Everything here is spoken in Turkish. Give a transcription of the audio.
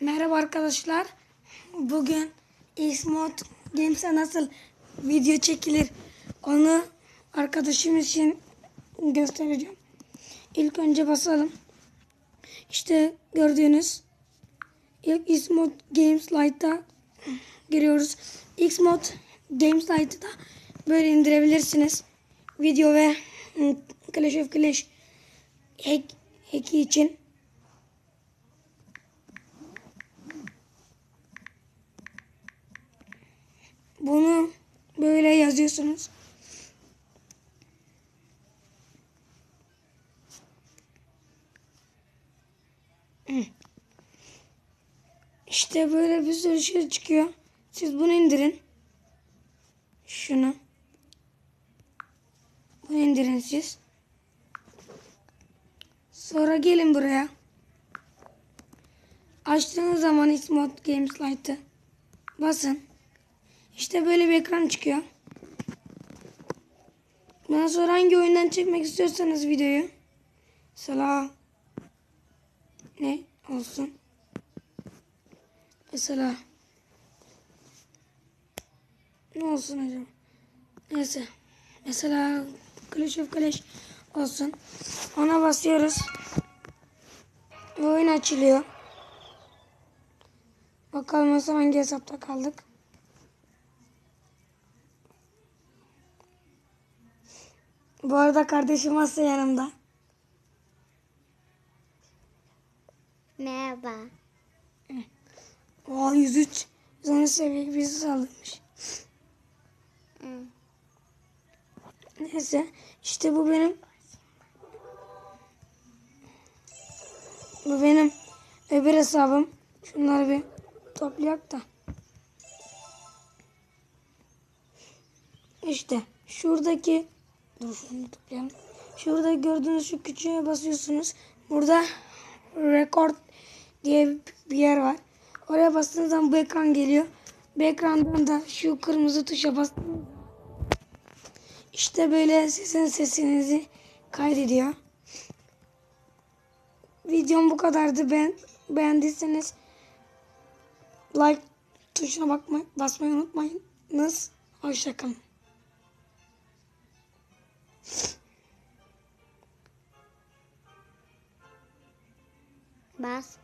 Merhaba arkadaşlar. Bugün Xmod Games'e nasıl video çekilir onu arkadaşım için göstereceğim. İlk önce basalım. İşte gördüğünüz ilk Xmod Games Lite'a giriyoruz. Xmod Games Lite'ı da böyle indirebilirsiniz. Video ve Clash of Clash hack, hack'i için. Bunu böyle yazıyorsunuz. İşte böyle bir sürü şey çıkıyor. Siz bunu indirin. Şunu. Bunu indirin siz. Sonra gelin buraya. Açtığınız zaman Xmod Games Lite'ı basın. İşte böyle bir ekran çıkıyor. Daha sonra hangi oyundan çekmek istiyorsanız videoyu. Mesela ne olsun? Mesela ne olsun acaba? Neyse. Mesela Clash of Clash olsun. Ona basıyoruz. Oyun açılıyor. Bakalım mesela hangi hesapta kaldık. Bu arada kardeşim Asya yanımda. Merhaba. Oha 103. 113 seviye birisi saldırmış. Hı. Neyse işte bu benim bu benim öbür hesabım. Şunları bir toplayak da. İşte şuradaki dur şunu toplayalım. Şurada gördüğünüz şu küçüğe basıyorsunuz. Burada record diye bir yer var. Oraya bastığınız zaman bu ekran geliyor. Bu ekrandan da şu kırmızı tuşa bastığınız işte böyle sizin sesinizi kaydediyor. Videom bu kadardı. Ben beğendiyseniz like tuşuna bakma, basmayı unutmayınız. Hoşçakalın. Más